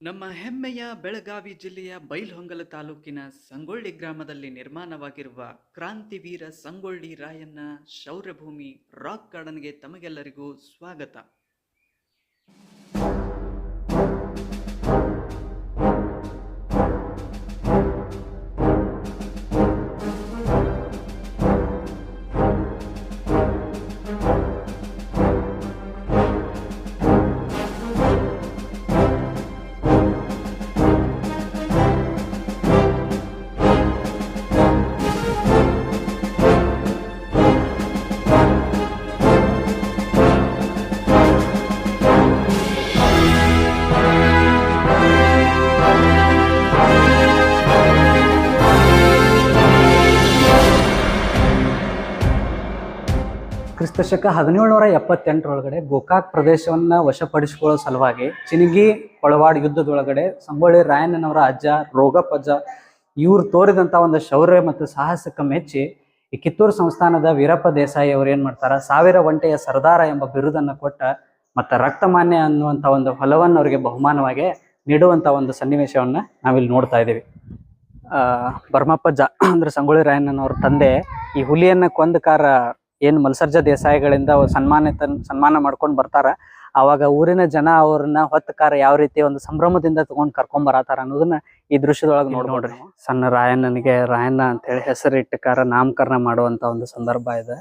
ನಮ್ಮ ಹೆಮ್ಮೆಯ ಬೆಳಗಾವಿ ಜಿಲ್ಲೆಯ ಬೈಲ್ಹೊಂಗಲ ತಾಲೂಕಿನ ಸಂಗೊಳ್ಳಿ ಗ್ರಾಮದಲ್ಲಿ ನಿರ್ಮಾಣವಾಗಿರುವ ಕ್ರಾಂತಿವೀರ ಸಂಗೊಳ್ಳಿ ರಾಯಣ್ಣ ಶೌರ್ಯಭೂಮಿ ರಾಕ್ ಗಾರ್ಡನ್ಗೆ ತಮಗೆಲ್ಲರಿಗೂ ಸ್ವಾಗತ. ಕ್ರಿಸ್ತಶಕ ಹದಿನೇಳುನೂರ ಎಪ್ಪತ್ತೆಂಟರೊಳಗಡೆ ಗೋಕಾಕ್ ಪ್ರದೇಶವನ್ನ ವಶಪಡಿಸಿಕೊಳ್ಳೋ ಸಲುವಾಗಿ ಚಿನಿಗಿ ಒಳವಾಡ್ ಯುದ್ಧದೊಳಗಡೆ ಸಂಗೊಳ್ಳಿ ರಾಯಣ್ಣನವರ ಅಜ್ಜ ರೋಗಪ್ಪಜ್ಜ ಇವ್ರು ತೋರಿದಂಥ ಒಂದು ಶೌರ್ಯ ಮತ್ತು ಸಾಹಸಕ್ಕೆ ಮೆಚ್ಚಿ ಈ ಕಿತ್ತೂರು ಸಂಸ್ಥಾನದ ವೀರಪ್ಪ ದೇಸಾಯಿ ಅವರು ಏನು ಮಾಡ್ತಾರೆ? ಸಾವಿರ ಒಂಟೆಯ ಸರ್ದಾರ ಎಂಬ ಬಿರುದನ್ನ ಕೊಟ್ಟ ಮತ್ತು ರಕ್ತಮಾನ್ಯ ಅನ್ನುವಂಥ ಒಂದು ಹೊಲವನ್ನು ಅವರಿಗೆ ಬಹುಮಾನವಾಗಿ ನೀಡುವಂತ ಒಂದು ಸನ್ನಿವೇಶವನ್ನ ನಾವಿಲ್ಲಿ ನೋಡ್ತಾ ಇದ್ದೀವಿ ಆ ಬರ್ಮಪ್ಪಜ್ಜ ಅಂದರೆ ಸಂಗೊಳ್ಳಿ ರಾಯಣ್ಣನವ್ರ ತಂದೆ ಈ ಹುಲಿಯನ್ನ ಕೊಂದ ಕಾರ ಏನ್ ಮಲ್ಸರ್ಜ ದೇಸಾಯಿಗಳಿಂದ ಅವ್ರು ಸನ್ಮಾನಿತ ಸನ್ಮಾನ ಮಾಡ್ಕೊಂಡು ಬರ್ತಾರ ಅವಾಗ ಊರಿನ ಜನ ಅವ್ರನ್ನ ಹೊತ್ತ ಕಾರ ಯಾವ ರೀತಿ ಒಂದು ಸಂಭ್ರಮದಿಂದ ತಗೊಂಡ್ ಕರ್ಕೊಂಡ್ ಬರತಾರ ಅನ್ನೋದನ್ನ ಈ ದೃಶ್ಯದೊಳಗೆ ನೋಡ್ಬೋಡ್ರಿ ಸಣ್ಣ ರಾಯಣ್ಣನಿಗೆ ರಾಯಣ್ಣ ಅಂತ ಹೇಳಿ ಹೆಸರಿಟ್ಟಕಾರ ನಾಮಕರಣ ಮಾಡುವಂತ ಒಂದು ಸಂದರ್ಭ ಇದೆ.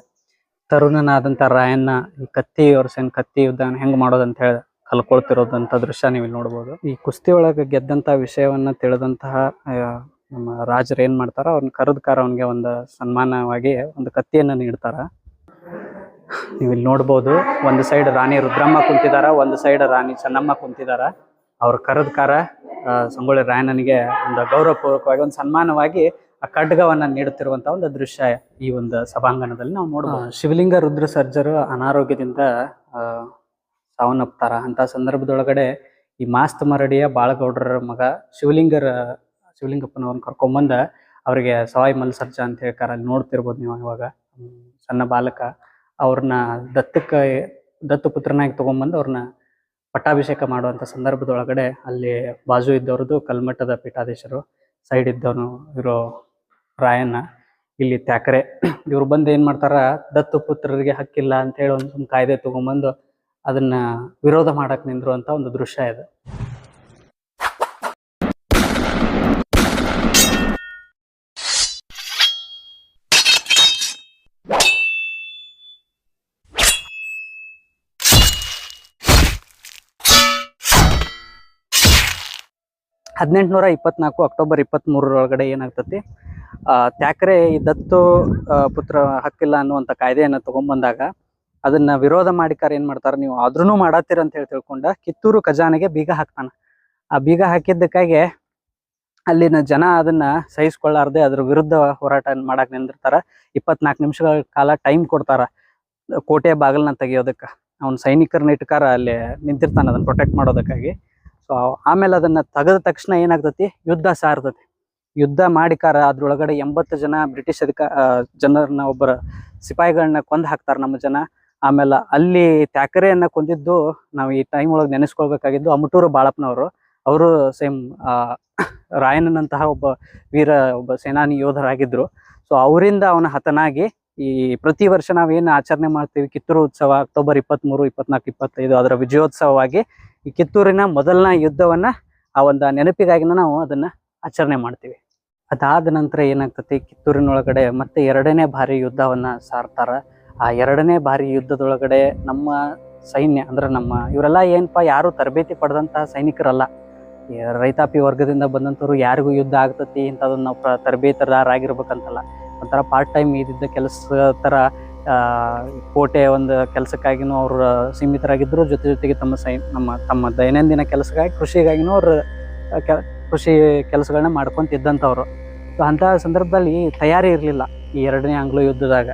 ತರುಣನಾದಂತ ರಾಯಣ್ಣ ಈ ಕತ್ತಿ ವರ್ಷನ್ ಕತ್ತಿ ಯುದ್ಧ ಹೆಂಗ್ ಮಾಡೋದಂತ ಹೇಳಿ ಕಲ್ಕೊಳ್ತಿರೋದಂತ ದೃಶ್ಯ ನೀವು ಇಲ್ಲಿ ನೋಡ್ಬೋದು. ಈ ಕುಸ್ತಿ ಒಳಗೆ ಗೆದ್ದಂತ ವಿಷಯವನ್ನ ತಿಳಿದಂತಹ ನಮ್ಮ ರಾಜರು ಏನ್ ಮಾಡ್ತಾರ ಅವ್ರನ್ನ ಕರೆದ ಕಾರ ಅವನಿಗೆ ಒಂದು ಸನ್ಮಾನವಾಗಿ ಒಂದು ಕತ್ತಿಯನ್ನ ನೀಡ್ತಾರ. ನೀವು ಇಲ್ಲಿ ನೋಡ್ಬೋದು ಒಂದು ಸೈಡ್ ರಾಣಿ ರುದ್ರಮ್ಮ ಕುಂತಿದಾರ ಒಂದು ಸೈಡ್ ರಾಣಿ ಚೆನ್ನಮ್ಮ ಕುಂತಿದಾರ. ಅವ್ರ ಕರೆದ ಕಾರ ಸಂಗೊಳ್ಳಿ ರಾಯಣ್ಣನಿಗೆ ಒಂದು ಗೌರವಪೂರ್ವಕವಾಗಿ ಒಂದು ಸನ್ಮಾನವಾಗಿ ಆ ಖಡ್ಗವನ್ನ ನೀಡುತ್ತಿರುವಂತ ಒಂದು ದೃಶ್ಯ ಈ ಒಂದು ಸಭಾಂಗಣದಲ್ಲಿ ನಾವು ನೋಡಬಹುದು ಶಿವಲಿಂಗ ರುದ್ರ ಸರ್ಜರು ಅನಾರೋಗ್ಯದಿಂದ ಆ, ಸಾವನ್ನಪ್ತಾರ. ಅಂತ ಸಂದರ್ಭದೊಳಗಡೆ ಈ ಮಾಸ್ತ್ ಮರಡಿಯ ಬಾಳಗೌಡರ ಮಗ ಶಿವಲಿಂಗರ ಶಿವಲಿಂಗಪ್ಪನವ್ರನ್ನ ಕರ್ಕೊಂಬಂದ ಅವರಿಗೆ ಸವಾಯಿ ಮಲ್ಸರ್ಜ ಅಂತ ಹೇಳ್ಕಾರ ಅಲ್ಲಿ ನೋಡ್ತಿರ್ಬೋದು ನೀವು ಇವಾಗ. ಸಣ್ಣ ಬಾಲಕ. ಅವ್ರನ್ನ ದತ್ತಕ್ಕ, ದತ್ತು ಪುತ್ರನಾಗಿ ತಗೊಂಡ್ಬಂದು ಅವ್ರನ್ನ ಪಟ್ಟಾಭಿಷೇಕ ಮಾಡುವಂಥ ಸಂದರ್ಭದೊಳಗಡೆ ಅಲ್ಲಿ ಬಾಜು ಇದ್ದವ್ರದ್ದು ಕಲ್ಮಠದ ಪೀಠಾಧೀಶರು ಸೈಡ್ ಇದ್ದವನು ಇರೋ ರಾಯಣ್ಣ, ಇಲ್ಲಿ ತ್ಯಾಕರೆ. ಇವ್ರು ಬಂದು ಏನು ಮಾಡ್ತಾರ, ದತ್ತು ಪುತ್ರರಿಗೆ ಹಕ್ಕಿಲ್ಲ ಅಂತ ಹೇಳಿ ಒಂದು ಕಾಯ್ದೆ ತಗೊಂಬಂದು ಅದನ್ನ ವಿರೋಧ ಮಾಡಕ್ ನಿಂದಿರುವಂತ ಒಂದು ದೃಶ್ಯ ಇದೆ. ಹದಿನೆಂಟುನೂರ ಇಪ್ಪತ್ನಾಲ್ಕು ಅಕ್ಟೋಬರ್ ಇಪ್ಪತ್ತ್ಮೂರರೊಳಗಡೆ ಏನಾಗ್ತತಿ? ತ್ಯಾಕರೆ ಈ ದತ್ತು ಪುತ್ರ ಹಕ್ಕಿಲ್ಲ ಅನ್ನುವಂಥ ಕಾಯ್ದೆಯನ್ನು ತೊಗೊಂಬಂದಾಗ ಅದನ್ನ ವಿರೋಧ ಮಾಡಿಕಾರ ಏನು ಮಾಡ್ತಾರೆ? ನೀವು ಆದ್ರೂ ಮಾಡತ್ತೀರ ಅಂತ ಹೇಳಿ ತಿಳ್ಕೊಂಡ ಕಿತ್ತೂರು ಖಜಾನೆಗೆ ಬೀಗ ಹಾಕ್ತಾನ. ಆ ಬೀಗ ಹಾಕಿದ್ದಕ್ಕಾಗಿ ಅಲ್ಲಿನ ಜನ ಅದನ್ನ ಸಹಿಸ್ಕೊಳ್ಳಾರ್ದೆ ಅದ್ರ ವಿರುದ್ಧ ಹೋರಾಟ ಮಾಡಕ್ ನಿಂದಿರ್ತಾರ. ಇಪ್ಪತ್ನಾಲ್ಕು ನಿಮಿಷಗಳ ಕಾಲ ಟೈಮ್ ಕೊಡ್ತಾರ ಕೋಟೆ ಬಾಗಿಲನ್ನ ತೆಗಿಯೋದಕ್ಕ. ಅವ್ನ ಸೈನಿಕರನ್ನ ಇಟ್ಕಾರ ಅಲ್ಲಿ ನಿಂತಿರ್ತಾನ ಅದನ್ನ ಪ್ರೊಟೆಕ್ಟ್ ಮಾಡೋದಕ್ಕಾಗಿ. ಸೊ ಆಮೇಲೆ ಅದನ್ನ ತೆಗೆದ ತಕ್ಷಣ ಏನಾಗ್ತತಿ? ಯುದ್ಧ ಸಾರ್ತತಿ. ಯುದ್ಧ ಮಾಡಿಕಾರ ಅದ್ರೊಳಗಡೆ ಎಂಬತ್ತು ಜನ ಬ್ರಿಟಿಷ್ ಅಧಿಕ ಜನರನ್ನ ಒಬ್ಬರ ಸಿಪಾಯಿಗಳನ್ನ ಕೊಂದ್ ಹಾಕ್ತಾರ ನಮ್ಮ ಜನ. ಆಮೇಲೆ ಅಲ್ಲಿ ತ್ಯಾಕರೆಯನ್ನ ಕೊಂದಿದ್ದು ನಾವು ಈ ಟೈಮ್ ಒಳಗೆ ನೆನೆಸ್ಕೊಳ್ಬೇಕಾಗಿದ್ದು ಅಮಟೂರು ಬಾಳಪ್ಪನವರು. ಅವರು ಸೇಮ್ ರಾಯಣ್ಣನಂತಹ ಒಬ್ಬ ವೀರ, ಒಬ್ಬ ಸೇನಾನಿ ಯೋಧರಾಗಿದ್ರು. ಸೊ ಅವರಿಂದ ಅವನ ಹತನಾಗಿ ಈ ಪ್ರತಿ ವರ್ಷ ನಾವೇನು ಆಚರಣೆ ಮಾಡ್ತೀವಿ? ಕಿತ್ತೂರು ಉತ್ಸವ, ಅಕ್ಟೋಬರ್ ಇಪ್ಪತ್ಮೂರು, ಇಪ್ಪತ್ನಾಲ್ಕು, ಇಪ್ಪತ್ತೈದು ಅದರ ವಿಜಯೋತ್ಸವವಾಗಿ ಈ ಕಿತ್ತೂರಿನ ಮೊದಲನ ಯುದ್ಧವನ್ನ ಆ ಒಂದು ನೆನಪಿಗಾಗಿನ ನಾವು ಅದನ್ನ ಆಚರಣೆ ಮಾಡ್ತೀವಿ. ಅದಾದ ನಂತರ ಏನಾಗ್ತತಿ? ಕಿತ್ತೂರಿನೊಳಗಡೆ ಮತ್ತೆ ಎರಡನೇ ಬಾರಿ ಯುದ್ಧವನ್ನ ಸಾರ್ತಾರ. ಆ ಎರಡನೇ ಬಾರಿ ಯುದ್ಧದೊಳಗಡೆ ನಮ್ಮ ಸೈನ್ಯ ಅಂದ್ರೆ ನಮ್ಮ ಇವರೆಲ್ಲ ಏನಪ್ಪಾ ಯಾರು ತರಬೇತಿ ಪಡೆದಂತಹ ಸೈನಿಕರಲ್ಲ. ರೈತಾಪಿ ವರ್ಗದಿಂದ ಬಂದಂಥವ್ರು ಯಾರಿಗೂ ಯುದ್ಧ ಆಗ್ತತಿ? ಇಂಥದನ್ನ ನಾವು ಪ್ರ- ತರಬೇತದಾರಾಗಿರ್ಬೇಕಂತಲ್ಲ. ಒಂಥರ ಪಾರ್ಟ್ ಟೈಮ್ ಇದ್ದಿದ್ದ ಕೆಲಸ ಆ, ಕೋಟೆ ಒಂದು ಕೆಲಸಕ್ಕಾಗಿನೂ ಅವರು ಸೀಮಿತರಾಗಿದ್ದರು ಜೊತೆ ಜೊತೆಗೆ ತಮ್ಮ ಸೈ, ನಮ್ಮ, ತಮ್ಮ ದೈನಂದಿನ ಕೆಲಸಕ್ಕಾಗಿ, ಕೃಷಿಗಾಗಿನೂ ಅವರು ಕೆ- ಕೃಷಿ ಕೆಲಸಗಳನ್ನ ಮಾಡ್ಕೊತಿದ್ದಂಥವ್ರು. ಸೊ ಅಂತಹ ಸಂದರ್ಭದಲ್ಲಿ ತಯಾರಿ ಇರಲಿಲ್ಲ ಈ ಎರಡನೇ ಆಂಗ್ಲೋ ಯುದ್ಧದಾಗ.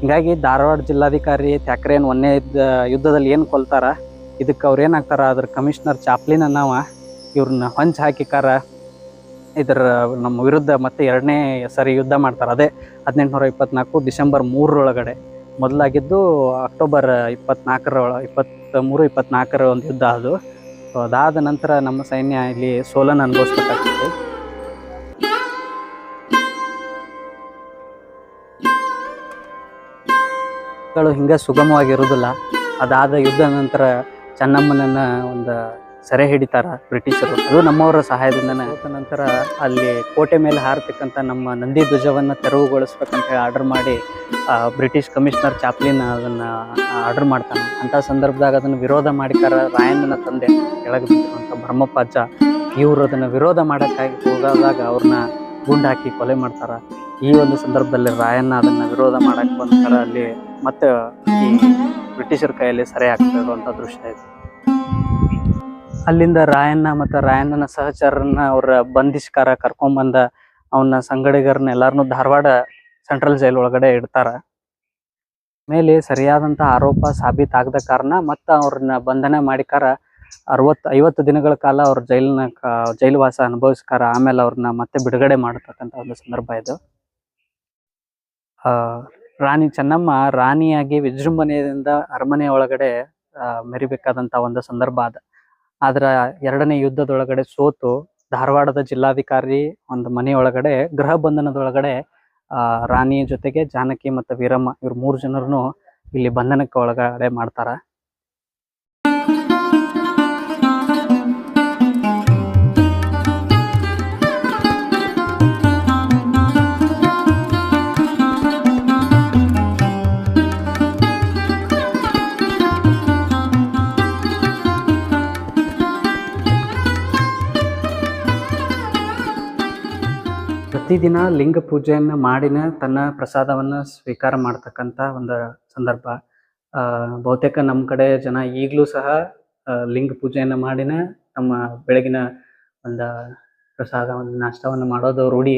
ಹೀಗಾಗಿ ಧಾರವಾಡ ಜಿಲ್ಲಾಧಿಕಾರಿ ತ್ಯಾಕ್ರೇನ್ ಒಂದೇ ಯುದ್ಧದಲ್ಲಿ ಏನು ಕೊಲ್ತಾರ? ಇದಕ್ಕೆ ಅವ್ರು ಏನಾಗ್ತಾರ ಅದ್ರ ಕಮಿಷನರ್ ಚಾಪ್ಲಿನ ನಾವ ಇವ್ರನ್ನ ಹೊಂಚ್ ಹಾಕಿಕಾರ ಇದರ ನಮ್ಮ ವಿರುದ್ಧ ಮತ್ತೆ ಎರಡನೇ ಸರಿ ಯುದ್ಧ ಮಾಡ್ತಾರೆ. ಅದೇ ಹದಿನೆಂಟುನೂರ ಇಪ್ಪತ್ನಾಲ್ಕು ಡಿಸೆಂಬರ್ ಮೂರರೊಳಗಡೆ. ಮೊದಲಾಗಿದ್ದು ಅಕ್ಟೋಬರ್ ಇಪ್ಪತ್ನಾಲ್ಕರ ಇಪ್ಪತ್ತ್ ಮೂರು ಇಪ್ಪತ್ನಾಲ್ಕರ ಒಂದು ಯುದ್ಧ ಅದು. ಸೊ ಅದಾದ ನಂತರ ನಮ್ಮ ಸೈನ್ಯ ಇಲ್ಲಿ ಸೋಲನ್ನು ಅನುಭವಿಸ್ಬೇಕಾಗ್ತದೆ. ಗಳು ಹಿಂಗೆ ಸುಗಮವಾಗಿರುವುದಿಲ್ಲ. ಅದಾದ ಯುದ್ಧ ನಂತರ ಚೆನ್ನಮ್ಮನನ್ನು ಒಂದು ಸೆರೆ ಹಿಡಿತಾರ ಬ್ರಿಟಿಷರು. ಅದು ನಮ್ಮವರ ಸಹಾಯದಿಂದ ನಂತರ ಅಲ್ಲಿ ಕೋಟೆ ಮೇಲೆ ಹಾರತಕ್ಕಂಥ ನಮ್ಮ ನಂದಿ ಧ್ವಜವನ್ನು ತೆರವುಗೊಳಿಸ್ಬೇಕಂತ ಹೇಳಿ ಆರ್ಡರ್ ಮಾಡಿ ಬ್ರಿಟಿಷ್ ಕಮಿಷನರ್ ಚಾಪ್ಲಿನ್ ಅದನ್ನು ಆರ್ಡರ್ ಮಾಡ್ತಾನೆ. ಅಂಥ ಸಂದರ್ಭದಾಗ ಅದನ್ನು ವಿರೋಧ ಮಾಡಿಕಾರ ರಾಯಣ್ಣನ ತಂದೆ ಕೆಳಗೆ ಬಿದ್ದಿರುವಂಥ ಬ್ರಹ್ಮಪ್ಪ ಅಜ್ಜ ಇವರು ಅದನ್ನು ವಿರೋಧ ಮಾಡೋಕ್ಕಾಗಿ ಹೋದಾಗ ಅವ್ರನ್ನ ಗುಂಡು ಹಾಕಿ ಕೊಲೆ ಮಾಡ್ತಾರೆ. ಈ ಒಂದು ಸಂದರ್ಭದಲ್ಲಿ ರಾಯಣ್ಣ ಅದನ್ನು ವಿರೋಧ ಮಾಡಕ್ಕೆ ಬಂದ್ಕಾರ ಅಲ್ಲಿ ಮತ್ತೆ ಈ ಬ್ರಿಟಿಷರ ಕೈಯಲ್ಲಿ ಸೆರೆ ಇರುವಂಥ ದೃಶ್ಯ ಇದೆ. ಅಲ್ಲಿಂದ ರಾಯಣ್ಣ ಮತ್ತು ರಾಯಣ್ಣನ ಸಹಚರನ್ನ ಅವ್ರ ಬಂಧಿಸ್ಕಾರ ಕರ್ಕೊಂಬಂದ ಅವನ ಸಂಗಡಿಗರನ್ನ ಎಲ್ಲಾರನ್ನೂ ಧಾರವಾಡ ಸೆಂಟ್ರಲ್ ಜೈಲ್ ಒಳಗಡೆ ಇಡ್ತಾರ. ಮೇಲೆ ಸರಿಯಾದಂತ ಆರೋಪ ಸಾಬೀತಾಗದ ಕಾರಣ ಮತ್ತ ಅವ್ರನ್ನ ಬಂಧನ ಮಾಡಿಕಾರ ಅರವತ್ತು ಐವತ್ತು ದಿನಗಳ ಕಾಲ ಅವ್ರ ಜೈಲಿನ ಜೈಲುವಾಸ ಅನುಭವಿಸ್ಕಾರ. ಆಮೇಲೆ ಅವ್ರನ್ನ ಮತ್ತೆ ಬಿಡುಗಡೆ ಮಾಡತಕ್ಕಂತ ಒಂದು ಸಂದರ್ಭ ಇದು. ಆ, ರಾಣಿ ಚೆನ್ನಮ್ಮ ರಾಣಿಯಾಗಿ ವಿಜೃಂಭಣೆಯಿಂದ ಅರಮನೆ ಒಳಗಡೆ ಮೆರಿಬೇಕಾದಂಥ ಒಂದು ಸಂದರ್ಭ ಅದ ಆದ್ರ ಎರಡನೇ ಯುದ್ಧದೊಳಗಡೆ ಸೋತು ಧಾರವಾಡದ ಜಿಲ್ಲಾಧಿಕಾರಿ ಒಂದು ಮನೆಯೊಳಗಡೆ, ಗೃಹ ಬಂಧನದೊಳಗಡೆ, ಆ, ರಾಣಿ ಜೊತೆಗೆ ಜಾನಕಿ ಮತ್ತು ವೀರಮ್ಮ ಇವ್ರ ಮೂರು ಜನರನ್ನು ಇಲ್ಲಿ ಬಂಧನಕ್ಕೆ ಒಳಗಡೆ ಮಾಡ್ತಾರ. ಪ್ರತಿದಿನ ಲಿಂಗ ಪೂಜೆಯನ್ನು ಮಾಡಿನ ತನ್ನ ಪ್ರಸಾದವನ್ನ ಸ್ವೀಕಾರ ಮಾಡ್ತಕ್ಕಂಥ ಒಂದು ಸಂದರ್ಭ. ಬಹುತೇಕ ನಮ್ಮ ಕಡೆ ಜನ ಈಗಲೂ ಸಹ ಲಿಂಗ ಪೂಜೆಯನ್ನು ಮಾಡಿನ ನಮ್ಮ ಬೆಳಗಿನ ಒಂದು ಪ್ರಸಾದ ಒಂದು ನಾಷ್ಟವನ್ನು ಮಾಡೋದು ರೂಢಿ.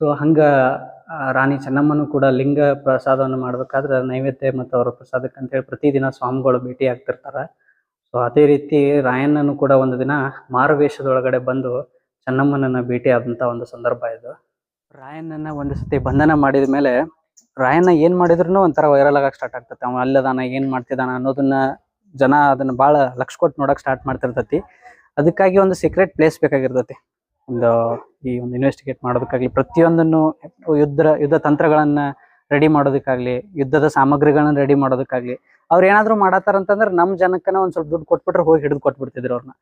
ಸೊ, ಹಂಗೆ ರಾಣಿ ಚೆನ್ನಮ್ಮನು ಕೂಡ ಲಿಂಗ ಪ್ರಸಾದವನ್ನು ಮಾಡಬೇಕಾದ್ರೆ ನೈವೇದ್ಯ ಮತ್ತು ಅವರ ಪ್ರಸಾದಕ್ಕೆ ಅಂತೇಳಿ ಪ್ರತಿದಿನ ಸ್ವಾಮಿಗಳು ಭೇಟಿ ಆಗ್ತಿರ್ತಾರೆ. ಸೊ, ಅದೇ ರೀತಿ ರಾಯಣ್ಣನು ಕೂಡ ಒಂದು ದಿನ ಮಾರುವೇಷದೊಳಗಡೆ ಬಂದು ಚೆನ್ನಮ್ಮನನ್ನ ಭೇಟಿ ಆದಂಥ ಒಂದು ಸಂದರ್ಭ ಇದು. ರಾಯಣ್ಣನ ಒಂದು ಸತಿ ಬಂಧನ ಮಾಡಿದ ಮೇಲೆ ರಾಯಣ್ಣ ಏನ್ ಮಾಡಿದ್ರು ಒಂಥರ ವೈರಲ್ ಆಗಕ್ ಸ್ಟಾರ್ಟ್ ಆಗ್ತೈತೆ. ಅವ ಅಲ್ಲದಾನ, ಏನ್ ಮಾಡ್ತಿದಾನ ಅನ್ನೋದನ್ನ ಜನ ಅದನ್ನ ಬಹಳ ಲಕ್ಷ ಕೊಟ್ಟು ನೋಡಕ್ ಸ್ಟಾರ್ಟ್ ಮಾಡ್ತಿರ್ತೇತಿ. ಅದಕ್ಕಾಗಿ ಒಂದು ಸೀಕ್ರೆಟ್ ಪ್ಲೇಸ್ ಬೇಕಾಗಿರ್ತೇತಿ. ಒಂದು ಈ ಒಂದು ಇನ್ವೆಸ್ಟಿಗೇಟ್ ಮಾಡೋದಕ್ಕಾಗ್ಲಿ, ಪ್ರತಿಯೊಂದನ್ನು ಯುದ್ಧ ಯುದ್ಧ ತಂತ್ರಗಳನ್ನ ರೆಡಿ ಮಾಡೋದಕ್ಕಾಗ್ಲಿ, ಯುದ್ಧದ ಸಾಮಗ್ರಿಗಳನ್ನ ರೆಡಿ ಮಾಡೋದಕ್ಕಾಗ್ಲಿ, ಅವ್ರು ಏನಾದ್ರು ಮಾಡತ್ತಾರ ಅಂತಂದ್ರೆ ನಮ್ಮ ಜನಕ್ಕನ ಒಂದ್ ಸ್ವಲ್ಪ ದುಡ್ಡು ಕೊಟ್ಬಿಟ್ರೆ ಹೋಗಿ ಹಿಡಿದು ಕೊಟ್ಬಿಡ್ತಿದ್ರು ಅವ್ರನ್ನ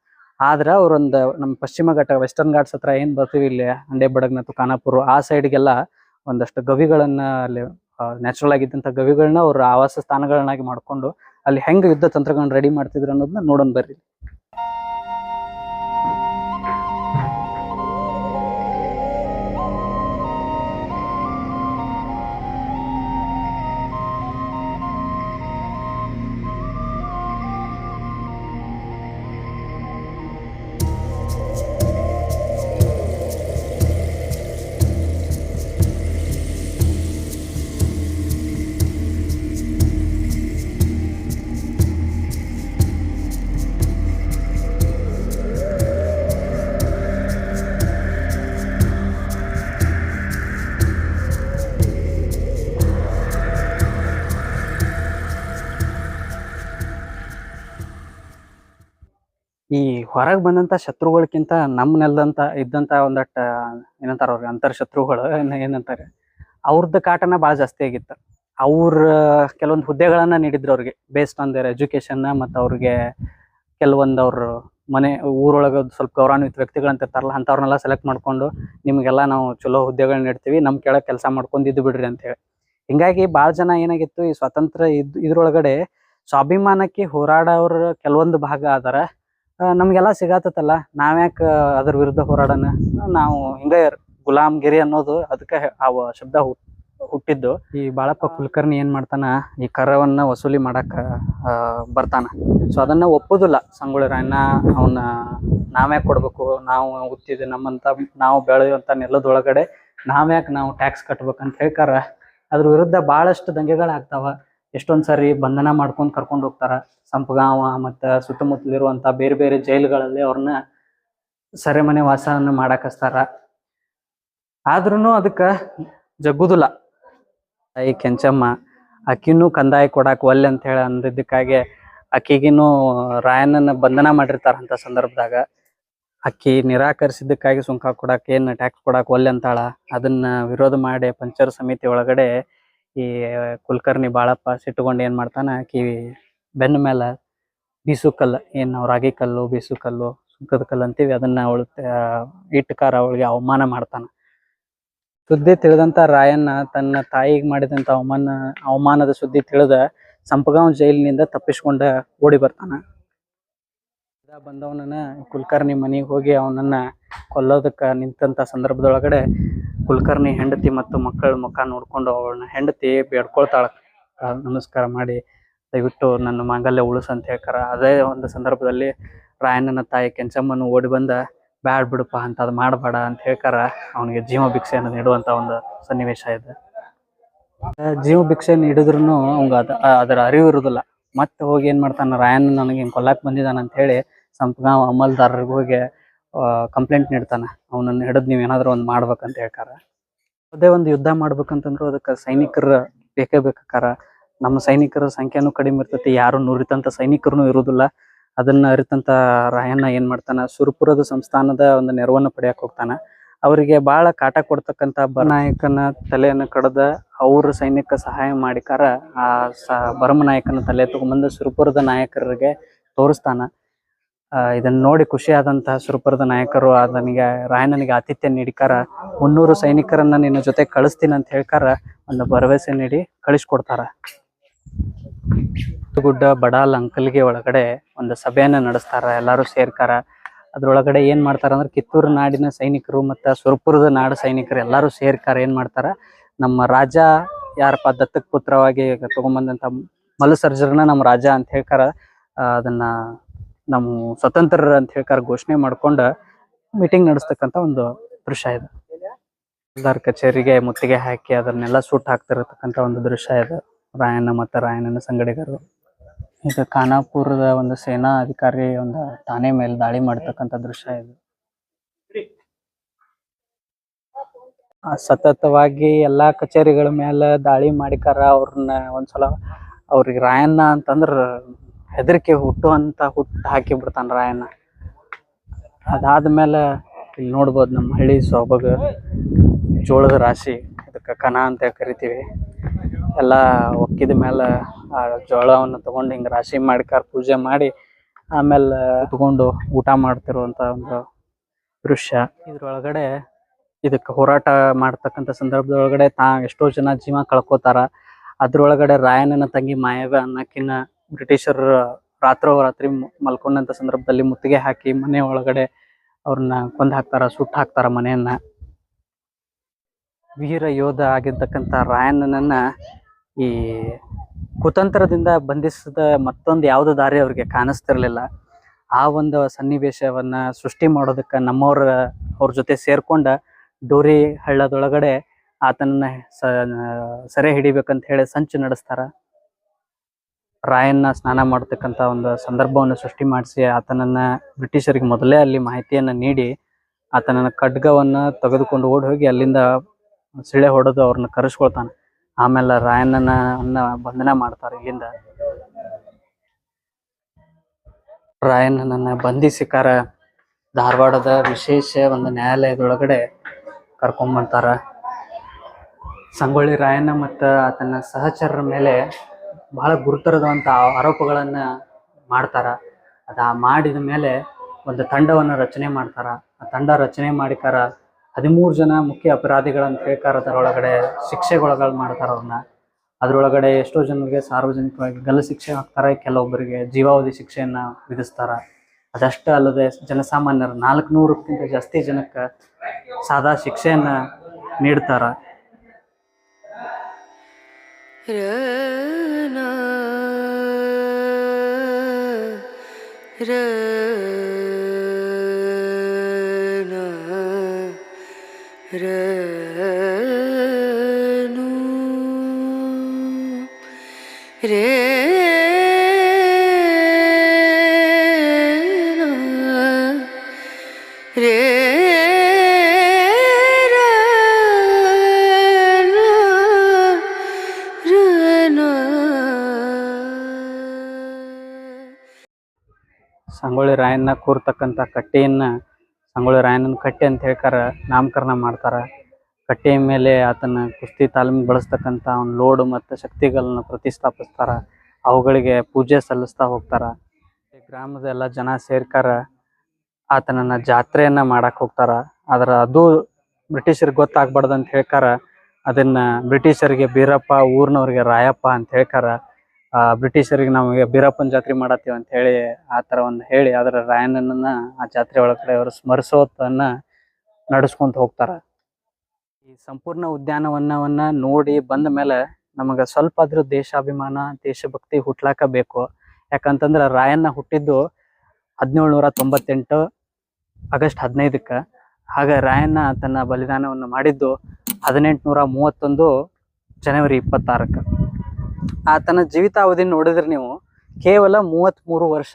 ಆದ್ರ ಅವ್ರೊಂದು ನಮ್ಮ ಪಶ್ಚಿಮ ಘಟ್ಟ ವೆಸ್ಟರ್ನ್ ಘಾಟ್ಸ್ ಹತ್ರ ಏನ್ ಬರ್ತೀವಿ ಇಲ್ಲಿ ಅಂಡೆ ಬಡಗ್ನತ್ತು ಖಾನಾಪುರ, ಆ ಸೈಡ್ಗೆಲ್ಲ ಒಂದಷ್ಟು ಗವಿಗಳನ್ನ ಅಲ್ಲಿ ನ್ಯಾಚುರಲ್ ಆಗಿದ್ದಂತ ಗವಿಗಳನ್ನ ಅವ್ರ ಆವಾಸ ಸ್ಥಾನಗಳನ್ನಾಗಿ ಮಾಡ್ಕೊಂಡು ಅಲ್ಲಿ ಹೆಂಗ್ ಯುದ್ಧ ತಂತ್ರಗಳನ್ನ ರೆಡಿ ಮಾಡ್ತಿದ್ರು ಅನ್ನೋದನ್ನ ನೋಡೋಣ ಬರ್ರಿ. ಹೊರಗೆ ಬಂದಂತ ಶತ್ರುಗಳಕ್ಕಿಂತ ನಮ್ಮ ನೆಲದಂತ ಇದ್ದಂತ ಒಂದಟ್ಟ ಏನಂತಾರ ಅವ್ರಿಗೆ ಅಂತರ್ ಶತ್ರುಗಳು ಏನಂತಾರೆ ಅವ್ರದ್ದು ಕಾಟನ ಭಾಳ ಜಾಸ್ತಿ ಆಗಿತ್ತು. ಅವ್ರ ಕೆಲವೊಂದು ಹುದ್ದೆಗಳನ್ನ ನೀಡಿದ್ರು ಅವ್ರಿಗೆ ಬೇಸ್ಡ್ ಆನ್ ದೇರ್ ಎಜುಕೇಶನ್ ಮತ್ತು ಅವ್ರಿಗೆ ಕೆಲವೊಂದು ಅವ್ರ ಮನೆ ಊರೊಳಗೆ ಸ್ವಲ್ಪ ಗೌರವಾನ್ವಿತ ವ್ಯಕ್ತಿಗಳಂತ ಇರ್ತಾರಲ್ಲ ಅಂಥವ್ರನ್ನೆಲ್ಲ ಸೆಲೆಕ್ಟ್ ಮಾಡ್ಕೊಂಡು ನಿಮಗೆಲ್ಲ ನಾವು ಚಲೋ ಹುದ್ದೆಗಳನ್ನ ನೀಡ್ತೀವಿ ನಮ್ಮ ಕೆಳಗೆ ಕೆಲಸ ಮಾಡ್ಕೊಂಡು ಇದ್ದು ಬಿಡ್ರಿ ಅಂತ ಹೇಳಿ. ಹಿಂಗಾಗಿ ಭಾಳ ಜನ ಏನಾಗಿತ್ತು ಈ ಸ್ವಾತಂತ್ರ್ಯ ಇದ್ ಇದ್ರೊಳಗಡೆ ಸ್ವಾಭಿಮಾನಕ್ಕೆ ಹೋರಾಡೋರು ಕೆಲವೊಂದು ಭಾಗ ಅದಾರ ಆ, ನಮ್ಗೆಲ್ಲ ಸಿಗಾತತ್ತಲ್ಲ ನಾವ್ಯಾಕ ಅದ್ರ ವಿರುದ್ಧ ಹೋರಾಡೋಣ ನಾವು ಹಿಂಗ ಗುಲಾಮ್ಗಿರಿ ಅನ್ನೋದು ಅದಕ್ಕೆ ಆ ಶಬ್ದ ಹುಟ್- ಹುಟ್ಟಿದ್ದು. ಈ ಬಾಳಪ್ಪ ಕುಲಕರ್ಣಿ ಏನ್ ಮಾಡ್ತಾನ? ಈ ಕರವನ್ನ ವಸೂಲಿ ಮಾಡಾಕ ಆ, ಬರ್ತಾನ. ಸೊ ಅದನ್ನ ಒಪ್ಪುದಿಲ್ಲ ಸಂಗೊಳ್ಳಿ ರಾಯಣ್ಣ. ಅವನ್ನ ನಾವ್ಯಾಕೆ ಕೊಡ್ಬೇಕು? ನಾವು ಹುಟ್ಟಿದ್ವಿ ನಮ್ಮಂತ ನಾವು ಬೆಳೆಯುವಂತ ನೆಲದೊಳಗಡೆ ನಾವ್ಯಾಕೆ ನಾವು ಟ್ಯಾಕ್ಸ್ ಕಟ್ಬೇಕಂತ ಹೇಳ್ಕಾರ. ಅದ್ರ ವಿರುದ್ಧ ಬಹಳಷ್ಟು ದಂಗೆಗಳಾಗ್ತಾವ. ಎಷ್ಟೊಂದ್ ಸಾರಿ ಬಂಧನ ಮಾಡ್ಕೊಂಡ್ ಕರ್ಕೊಂಡ್ ಹೋಗ್ತಾರ. ಸಂಪಗಾಂವ ಮತ್ತ ಸುತ್ತಮುತ್ತಲಿರುವಂತ ಬೇರೆ ಬೇರೆ ಜೈಲುಗಳಲ್ಲಿ ಅವ್ರನ್ನ ಸೆರೆಮನೆ ವಾಸವನ್ನ ಮಾಡಕ್ ಹಚ್ತಾರ ಆದ್ರೂನು ಅದಕ್ಕ ಜಗ್ಗುದಿಲ್ಲ. ತಾಯಿ ಕೆಂಚಮ್ಮ ಆಕಿನೂ ಕಂದಾಯ ಕೊಡಾಕ ಒಲ್ಲೆ ಅಂತ ಹೇಳಿ ಅಂದಿದ್ದಕ್ಕಾಗಿ ಆಕಿಗಿನೂ ರಾಯನನ್ನ ಬಂಧನ ಮಾಡಿರ್ತಾರ ಅಂತ ಸಂದರ್ಭದಾಗ. ಅಕ್ಕಿ ನಿರಾಕರಿಸಿದ್ದಕ್ಕಾಗಿ ಸುಂಕ ಕೊಡಾಕ ಏನ್ ಟ್ಯಾಕ್ಸ್ ಕೊಡಾಕ ಒಲ್ಲೆ ಅಂತಾಳ. ಅದನ್ನ ವಿರೋಧ ಮಾಡಿ ಪಂಚರ್ ಸಮಿತಿ ಒಳಗಡೆ ಈ ಕುಲಕರ್ಣಿ ಬಾಳಪ್ಪ ಸಿಟ್ಟುಕೊಂಡು ಏನ್ ಮಾಡ್ತಾನ? ಆಕಿ ಬೆನ್ನ ಮೇಲೆ ಬೀಸು ಕಲ್ಲು, ಏನ್ ರಾಗಿ ಕಲ್ಲು, ಬೀಸು ಕಲ್ಲು ಕಲ್ಲು ಅಂತೀವಿ, ಅದನ್ನ ಅವಳು ಇಟ್ಟಕಾರ ಅವಳಿಗೆ ಅವಮಾನ ಮಾಡ್ತಾನ. ಸುದ್ದಿ ತಿಳಿದಂತ ರಾಯಣ್ಣ ತನ್ನ ತಾಯಿಗೆ ಮಾಡಿದಂತ ಅವಮಾನ, ಅವಮಾನದ ಸುದ್ದಿ ತಿಳಿದ ಸಂಪಗಾಂವ್ ಜೈಲಿನಿಂದ ತಪ್ಪಿಸ್ಕೊಂಡ ಓಡಿ ಬರ್ತಾನ. ಬಂದವನನ್ನ ಕುಲಕರ್ಣಿ ಮನೆಗೆ ಹೋಗಿ ಅವನನ್ನ ಕೊಲ್ಲೋದಕ್ಕ ನಿಂತಂತ ಸಂದರ್ಭದೊಳಗಡೆ ಕುಲಕರ್ಣಿ ಹೆಂಡತಿ ಮತ್ತು ಮಕ್ಕಳ ಮುಖ ನೋಡ್ಕೊಂಡು ಅವಳನ್ನ ಹೆಂಡತಿ ಬೇಡ್ಕೊಳ್ತಾಳ. ನಮಸ್ಕಾರ ಮಾಡಿ, ದಯವಿಟ್ಟು ನನ್ನ ಮಾಂಗಲ್ಯ ಉಳಿಸ್ ಅಂತ ಹೇಳ್ತಾರೆ ಅದೇ ಒಂದು ಸಂದರ್ಭದಲ್ಲಿ ರಾಯಣ್ಣನ ತಾಯಿ ಕೆಂಚಮ್ಮನ ಓಡಿ ಬಂದ, ಬ್ಯಾಡ್ ಬಿಡಪ್ಪ ಅಂತ ಅದು ಮಾಡಬೇಡ ಅಂತ ಹೇಳ್ಕಾರ ಅವನಿಗೆ ಜೀವ ಭಿಕ್ಷೆಯನ್ನು ನೀಡುವಂತ ಒಂದು ಸನ್ನಿವೇಶ ಇದೆ. ಜೀವ ಭಿಕ್ಷೆ ನೀಡಿದ್ರು ಅವಂಗ ಅದ ಅದರ ಅರಿವು ಇರುವುದಿಲ್ಲ ಮತ್ತೆ ಹೋಗಿ ಏನ್ ಮಾಡ್ತಾನ ರಾಯಣ್ಣ ನನಗೆ ಹಿಂಗೆ ಕೊಲ್ಲಾಕ್ ಬಂದಿದ್ದಾನಂತ ಹೇಳಿ ಸಂಪ್ಗಾಂವ್ ಅಮಲ್ದಾರರಿಗೆ ಹೋಗಿ ಕಂಪ್ಲೇಂಟ್ ನೀಡ್ತಾನ. ಅವನನ್ನ ಹಿಡಿದ್ ನೀವು ಏನಾದ್ರು ಒಂದ್ ಮಾಡ್ಬೇಕಂತ ಹೇಳ್ಕಾರ. ಅದೇ ಒಂದು ಯುದ್ಧ ಮಾಡ್ಬೇಕಂತಂದ್ರು ಅದಕ್ಕೆ ಸೈನಿಕರ ಬೇಕೇ ಬೇಕಾಕಾರ ನಮ್ಮ ಸೈನಿಕರ ಸಂಖ್ಯೆನು ಕಡಿಮೆ ಇರ್ತೈತಿ. ಯಾರು ನುರಿತಂತ ಸೈನಿಕರು ಇರುದಿಲ್ಲ. ಅದನ್ನ ಅರಿತಂತ ರಾಯಣ್ಣ ಏನ್ ಮಾಡ್ತಾನ? ಸುರಪುರದ ಸಂಸ್ಥಾನದ ಒಂದು ನೆರವನ್ನ ಪಡೆಯಕ್ ಹೋಗ್ತಾನ. ಅವರಿಗೆ ಬಹಳ ಕಾಟ ಕೊಡ್ತಕ್ಕಂತ ಬರನಾಯಕನ ತಲೆಯನ್ನು ಕಡದ ಅವ್ರ ಸೈನಿಕ ಸಹಾಯ ಮಾಡಿಕಾರ ಆ ಸ ಭರಮನಾಯಕನ ತಲೆ ತಗೊಂಬಂದು ಸುರಪುರದ ನಾಯಕರಿಗೆ ತೋರಿಸ್ತಾನ. ಇದನ್ನ ನೋಡಿ ಖುಷಿ ಆದಂತಹ ಸುರಪುರದ ನಾಯಕರು ಅದನಿಗೆ ರಾಯನನಿಗೆ ಆತಿಥ್ಯ ನೀಡಿಕಾರ ಮುನ್ನೂರು ಸೈನಿಕರನ್ನ ನಿನ್ನ ಜೊತೆ ಕಳಿಸ್ತೀನಿ ಅಂತ ಹೇಳ್ಕಾರ. ಒಂದು ಭರವಸೆ ನೀಡಿ ಕಳಿಸ್ಕೊಡ್ತಾರ. ಗುಡ್ಡ ಬಡಾಲ್ ಅಂಕಲ್ಗೆ ಒಳಗಡೆ ಒಂದು ಸಭೆಯನ್ನ ನಡೆಸ್ತಾರ. ಎಲ್ಲಾರು ಸೇರ್ಕಾರ. ಅದ್ರೊಳಗಡೆ ಏನ್ ಮಾಡ್ತಾರ ಅಂದ್ರೆ ಕಿತ್ತೂರು ನಾಡಿನ ಸೈನಿಕರು ಮತ್ತ ಸುರಪುರದ ನಾಡ ಸೈನಿಕರು ಎಲ್ಲಾರು ಸೇರ್ಕಾರ. ಏನ್ ಮಾಡ್ತಾರ? ನಮ್ಮ ರಾಜ ಯಾರಪ್ಪ ದತ್ತಕ್ ಪುತ್ರವಾಗಿ ತಗೊಂಬಂದಂತ ಮಲ್ಲಸರ್ಜರನ ನಮ್ಮ ರಾಜ ಅಂತ ಹೇಳ್ಕಾರ. ಅದನ್ನ ನಮ್ಮ ಸ್ವತಂತ್ರ ಅಂತ ಹೇಳ್ಕಾರ ಘೋಷಣೆ ಮಾಡ್ಕೊಂಡ ಮೀಟಿಂಗ್ ನಡೆಸ್ತಕ್ಕಂತ ಒಂದು ದೃಶ್ಯ ಇದೆ. ಸರ್ದಾರ್ ಕಚೇರಿಗೆ ಮುತ್ತಿಗೆ ಹಾಕಿ ಅದನ್ನೆಲ್ಲ ಸೂಟ್ ಹಾಕ್ತಿರತಕ್ಕಂತ ಒಂದು ದೃಶ್ಯ ಇದು. ರಾಯಣ್ಣ ಮತ್ತು ರಾಯಣ್ಣನ ಸಂಗಡಿಗರು. ಈಗ ಖಾನಾಪುರದ ಒಂದು ಸೇನಾ ಅಧಿಕಾರಿ ಒಂದು ಠಾಣೆ ಮೇಲೆ ದಾಳಿ ಮಾಡತಕ್ಕಂತ ದೃಶ್ಯ ಇದು. ಸತತವಾಗಿ ಎಲ್ಲಾ ಕಚೇರಿಗಳ ಮೇಲೆ ದಾಳಿ ಮಾಡಿಕಾರ ಅವ್ರನ್ನ ಒಂದ್ಸಲ ಅವ್ರಿಗೆ ರಾಯಣ್ಣ ಅಂತಂದ್ರ ಹೆದರಿಕೆ ಹುಟ್ಟುವಂತ ಹುಟ್ಟು ಹಾಕಿ ಬಿಡ್ತಾನ ರಾಯಣ್ಣ. ಅದಾದ್ಮೇಲೆ ಇಲ್ಲಿ ನೋಡ್ಬೋದು ನಮ್ಮ ಹಳ್ಳಿ ಸೊಬಗ ಜೋಳದ ರಾಶಿ. ಇದಕ್ಕೆ ಕಣ ಅಂತ ಕರಿತೀವಿ. ಎಲ್ಲ ಒಕ್ಕಿದ ಮೇಲೆ ಆ ಜೋಳವನ್ನು ತಗೊಂಡು ಹಿಂಗೆ ರಾಶಿ ಮಾಡಿಕಾರ ಪೂಜೆ ಮಾಡಿ ಆಮೇಲೆ ತಗೊಂಡು ಊಟ ಮಾಡ್ತಿರುವಂತ ಒಂದು ದೃಶ್ಯ. ಇದ್ರೊಳಗಡೆ ಇದಕ್ಕೆ ಹೋರಾಟ ಮಾಡ್ತಕ್ಕಂಥ ಸಂದರ್ಭದೊಳಗಡೆ ತಾ ಎಷ್ಟೋ ಜನ ಜೀವ ಕಳ್ಕೊತಾರ. ಅದ್ರೊಳಗಡೆ ರಾಯಣ್ಣನ ತಂಗಿ ಮಾಯವ ಅನ್ನಕ್ಕಿನ್ನ ಬ್ರಿಟಿಷರು ರಾತ್ರೋರಾತ್ರಿ ರಾತ್ರಿ ಮಲ್ಕೊಂಡಂತ ಸಂದರ್ಭದಲ್ಲಿ ಮುತ್ತಿಗೆ ಹಾಕಿ ಮನೆ ಒಳಗಡೆ ಅವ್ರನ್ನ ಕೊಂದು ಹಾಕ್ತಾರ, ಸುಟ್ಟು ಹಾಕ್ತಾರ ಮನೆಯನ್ನ. ವೀರ ಯೋಧ ಆಗಿರ್ತಕ್ಕಂಥ ರಾಯಣ್ಣನನ್ನ ಈ ಕುತಂತ್ರದಿಂದ ಬಂಧಿಸಿದ ಮತ್ತೊಂದು ಯಾವ್ದು ದಾರಿ ಅವ್ರಿಗೆ ಕಾಣಿಸ್ತಿರ್ಲಿಲ್ಲ. ಆ ಒಂದು ಸನ್ನಿವೇಶವನ್ನ ಸೃಷ್ಟಿ ಮಾಡೋದಕ್ಕ ನಮ್ಮವ್ರ ಅವ್ರ ಜೊತೆ ಸೇರ್ಕೊಂಡ ಡೋರಿ ಹಳ್ಳದೊಳಗಡೆ ಆತನನ್ನ ಸೆರೆ ಹಿಡಿಬೇಕಂತ ಹೇಳಿ ಸಂಚು ನಡೆಸ್ತಾರ. ರಾಯಣ್ಣ ಸ್ನಾನ ಮಾಡತಕ್ಕಂತ ಒಂದು ಸಂದರ್ಭವನ್ನು ಸೃಷ್ಟಿ ಮಾಡಿಸಿ ಆತನನ್ನ ಬ್ರಿಟಿಷರಿಗೆ ಮೊದಲೇ ಅಲ್ಲಿ ಮಾಹಿತಿಯನ್ನ ನೀಡಿ ಆತನನ್ನ ಖಡ್ಗವನ್ನ ತೆಗೆದುಕೊಂಡು ಓಡಿ ಹೋಗಿ ಅಲ್ಲಿಂದ ಸಿಳೆ ಹೊಡೆದು ಅವ್ರನ್ನ ಕರೆಸ್ಕೊಳ್ತಾನೆ. ಆಮೇಲೆ ರಾಯಣ್ಣನ ಬಂಧನ ಮಾಡ್ತಾರೆ ಇಲ್ಲಿಂದ. ರಾಯಣ್ಣನನ್ನ ಬಂಧಿಸಿಕಾರ ಧಾರವಾಡದ ವಿಶೇಷ ಒಂದು ನ್ಯಾಯಾಲಯದೊಳಗಡೆ ಕರ್ಕೊಂಡ್ಬಂತಾರ ಸಂಗೊಳ್ಳಿ ರಾಯಣ್ಣ ಮತ್ತು ಆತನ ಸಹಚರರ ಮೇಲೆ ಬಹಳ ಗುರುತರದಂಥ ಆರೋಪಗಳನ್ನ ಮಾಡ್ತಾರ. ಅದ ಮಾಡಿದ ಮೇಲೆ ಒಂದು ತಂಡವನ್ನ ರಚನೆ ಮಾಡ್ತಾರ. ಆ ತಂಡ ರಚನೆ ಮಾಡಿಕಾರ ಹದಿಮೂರು ಜನ ಮುಖ್ಯ ಅಪರಾಧಿಗಳನ್ನ ಹೇಳ್ಕಾರ ಅದರೊಳಗಡೆ ಶಿಕ್ಷೆಗೊಳಗಳು ಮಾಡ್ತಾರ ಅವ್ರನ್ನ. ಅದ್ರೊಳಗಡೆ ಎಷ್ಟೋ ಜನರಿಗೆ ಸಾರ್ವಜನಿಕವಾಗಿ ಗಲ್ಲು ಶಿಕ್ಷೆ ಹಾಕ್ತಾರೆ, ಕೆಲವೊಬ್ಬರಿಗೆ ಜೀವಾವಧಿ ಶಿಕ್ಷೆಯನ್ನ ವಿಧಿಸ್ತಾರ. ಅದಷ್ಟೇ ಅಲ್ಲದೆ ಜನಸಾಮಾನ್ಯರ ನಾಲ್ಕುನೂರಕ್ಕಿಂತ ಜಾಸ್ತಿ ಜನಕ್ಕೆ ಸಾದಾ ಶಿಕ್ಷೆಯನ್ನ ನೀಡ್ತಾರ. Yeah. ಸಂಗೊಳ್ಳಿ ರಾಯಣ್ಣ ಕೂರ್ತಕ್ಕಂಥ ಕಟ್ಟೆಯನ್ನ ಸಂಗೊಳ್ಳಿ ರಾಯಣ್ಣನ ಕಟ್ಟೆ ಅಂತ ಹೇಳ್ಕಾರ ನಾಮಕರಣ ಮಾಡ್ತಾರೆ. ಕಟ್ಟೆಯ ಮೇಲೆ ಆತನ ಕುಸ್ತಿ ತಾಲೀಮ್ ಬಳಸ್ತಕ್ಕಂಥ ಅವ್ನ ಲೋಡ್ ಮತ್ತು ಶಕ್ತಿಗಳನ್ನ ಪ್ರತಿಷ್ಠಾಪಿಸ್ತಾರ. ಅವುಗಳಿಗೆ ಪೂಜೆ ಸಲ್ಲಿಸ್ತಾ ಹೋಗ್ತಾರ. ಗ್ರಾಮದ ಎಲ್ಲ ಜನ ಸೇರ್ಕಾರ ಆತನನ್ನ ಜಾತ್ರೆಯನ್ನ ಮಾಡಕ್ ಹೋಗ್ತಾರ. ಆದ್ರ ಅದು ಬ್ರಿಟಿಷರಿಗೆ ಗೊತ್ತಾಗ್ಬಾರ್ದು ಅಂತ ಹೇಳ್ಕಾರ. ಅದನ್ನ ಬ್ರಿಟಿಷರಿಗೆ ಬೀರಪ್ಪ ಊರ್ನವ್ರಿಗೆ ರಾಯಪ್ಪ ಅಂತ ಹೇಳ್ಕಾರ. ಆ, ಬ್ರಿಟಿಷರಿಗೆ ನಮಗೆ ಬೀರಪ್ಪನ ಜಾತ್ರೆ ಮಾಡತ್ತೀವಿ ಅಂತ ಹೇಳಿ ಆ ತರ ಒಂದು ಹೇಳಿ ಅದರ ರಾಯಣ್ಣನನ್ನ ಆ ಜಾತ್ರೆ ಒಳಗಡೆ ಅವರು ಸ್ಮರಿಸೋತನ್ನ ನಡೆಸ್ಕೊಂತ ಹೋಗ್ತಾರ. ಈ ಸಂಪೂರ್ಣ ಉದ್ಯಾನವನವನ್ನ ನೋಡಿ ಬಂದ ಮೇಲೆ ನಮಗ ಸ್ವಲ್ಪ ಆದ್ರೂ ದೇಶಾಭಿಮಾನ, ದೇಶಭಕ್ತಿ ಹುಟ್ಲಾಕ ಬೇಕು ಯಾಕಂತಂದ್ರ ರಾಯಣ್ಣ ಹುಟ್ಟಿದ್ದು ಹದಿನೇಳ್ನೂರ ತೊಂಬತ್ತೆಂಟು ಆಗಸ್ಟ್ ಹದಿನೈದಕ್ಕ. ಆಗ ರಾಯಣ್ಣ ತನ್ನ ಬಲಿದಾನವನ್ನು ಮಾಡಿದ್ದು ಹದಿನೆಂಟುನೂರ ಮೂವತ್ತೊಂದು ಜನವರಿ ಇಪ್ಪತ್ತಾರಕ್ಕೆ. ಆತನ ಜೀವಿತಾವಧಿ ನೋಡಿದ್ರೆ ನೀವು ಕೇವಲ ಮೂವತ್ತ್ಮೂರು ವರ್ಷ.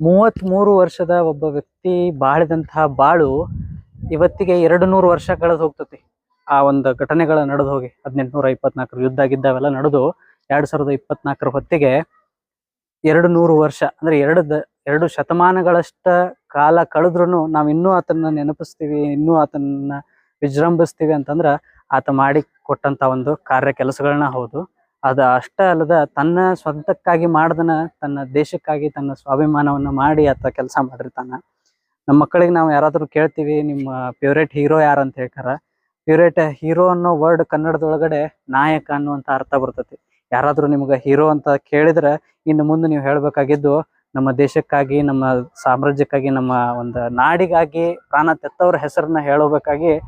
ಮೂವತ್ತ್ಮೂರು ವರ್ಷದ ಒಬ್ಬ ವ್ಯಕ್ತಿ ಬಾಳಿದಂತಹ ಬಾಳು ಇವತ್ತಿಗೆ ಎರಡು ನೂರು ವರ್ಷ ಕಳೆದು ಹೋಗ್ತತಿ. ಆ ಒಂದು ಘಟನೆಗಳ ನಡೆದು ಹೋಗಿ. ಹದಿನೆಂಟುನೂರ ಇಪ್ಪತ್ನಾಲ್ಕರ ಯುದ್ಧ ಆಗಿದ್ದಾವೆಲ್ಲ ನಡೆದು ಎರಡು ಸಾವಿರದ ಇಪ್ಪತ್ನಾಲ್ಕರ ಹೊತ್ತಿಗೆ ಎರಡು ನೂರು ವರ್ಷ. ಅಂದ್ರೆ ಎರಡು ಎರಡು ಶತಮಾನಗಳಷ್ಟ ಕಾಲ ಕಳೆದ್ರೂ ನಾವು ಇನ್ನೂ ಆತನ ನೆನಪಿಸ್ತೀವಿ, ಇನ್ನೂ ಆತನ ವಿಜೃಂಭಿಸ್ತೀವಿ ಅಂತಂದ್ರ ಆತ ಮಾಡಿ ಕೊಟ್ಟಂತ ಒಂದು ಕಾರ್ಯ ಕೆಲಸಗಳನ್ನ ಹೌದು. ಅದು ಅಷ್ಟೇ ಅಲ್ಲದ ತನ್ನ ಸ್ವಂತಕ್ಕಾಗಿ ಮಾಡ್ದನ, ತನ್ನ ದೇಶಕ್ಕಾಗಿ ತನ್ನ ಸ್ವಾಭಿಮಾನವನ್ನ ಮಾಡಿ ಆತ ಕೆಲಸ ಮಾಡಿರ್ತಾನ. ನಮ್ಮ ಮಕ್ಕಳಿಗೆ ನಾವು ಯಾರಾದ್ರೂ ಕೇಳ್ತೀವಿ, ನಿಮ್ಮ ಫೇವ್ರೇಟ್ ಹೀರೋ ಯಾರು ಅಂತ ಹೇಳ್ತಾರ ಫೇವ್ರೇಟ್ ಹೀರೋ ಅನ್ನೋ ವರ್ಡ್ ಕನ್ನಡದೊಳಗಡೆ ನಾಯಕ ಅನ್ನುವಂತ ಅರ್ಥ ಬರ್ತತಿ. ಯಾರಾದ್ರೂ ನಿಮ್ಗೆ ಹೀರೋ ಅಂತ ಕೇಳಿದ್ರೆ, ಇನ್ನು ಮುಂದೆ ನೀವು ಹೇಳ್ಬೇಕಾಗಿದ್ದು, ನಮ್ಮ ದೇಶಕ್ಕಾಗಿ, ನಮ್ಮ ಸಾಮ್ರಾಜ್ಯಕ್ಕಾಗಿ, ನಮ್ಮ ಒಂದು ನಾಡಿಗಾಗಿ, ಪ್ರಾಣ ತೆತ್ತವ್ರ ಹೆಸರನ್ನ ಹೇಳಬೇಕಾಗಿ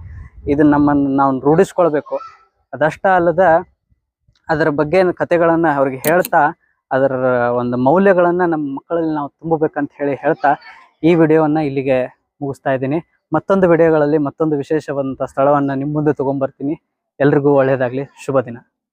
ಇದನ್ನ ನಮ್ಮನ್ನು ನಾವು ರೂಢಿಸ್ಕೊಳ್ಬೇಕು. ಅದಷ್ಟ ಅಲ್ಲದ ಅದರ ಬಗ್ಗೆ ಕಥೆಗಳನ್ನ ಅವ್ರಿಗೆ ಹೇಳ್ತಾ, ಅದರ ಒಂದು ಮೌಲ್ಯಗಳನ್ನ ನಮ್ಮ ಮಕ್ಕಳಲ್ಲಿ ನಾವು ತುಂಬಬೇಕಂತ ಹೇಳಿ ಹೇಳ್ತಾ, ಈ ವಿಡಿಯೋವನ್ನ ಇಲ್ಲಿಗೆ ಮುಗಿಸ್ತಾ ಇದ್ದೀನಿ. ಮತ್ತೊಂದು ವಿಡಿಯೋಗಳಲ್ಲಿ ಮತ್ತೊಂದು ವಿಶೇಷವಾದಂತಹ ಸ್ಥಳವನ್ನ ನಿಮ್ಮ ಮುಂದೆ ತಗೊಂಡ್ಬರ್ತೀನಿ ಎಲ್ರಿಗೂ ಒಳ್ಳೇದಾಗ್ಲಿ. ಶುಭ ದಿನ.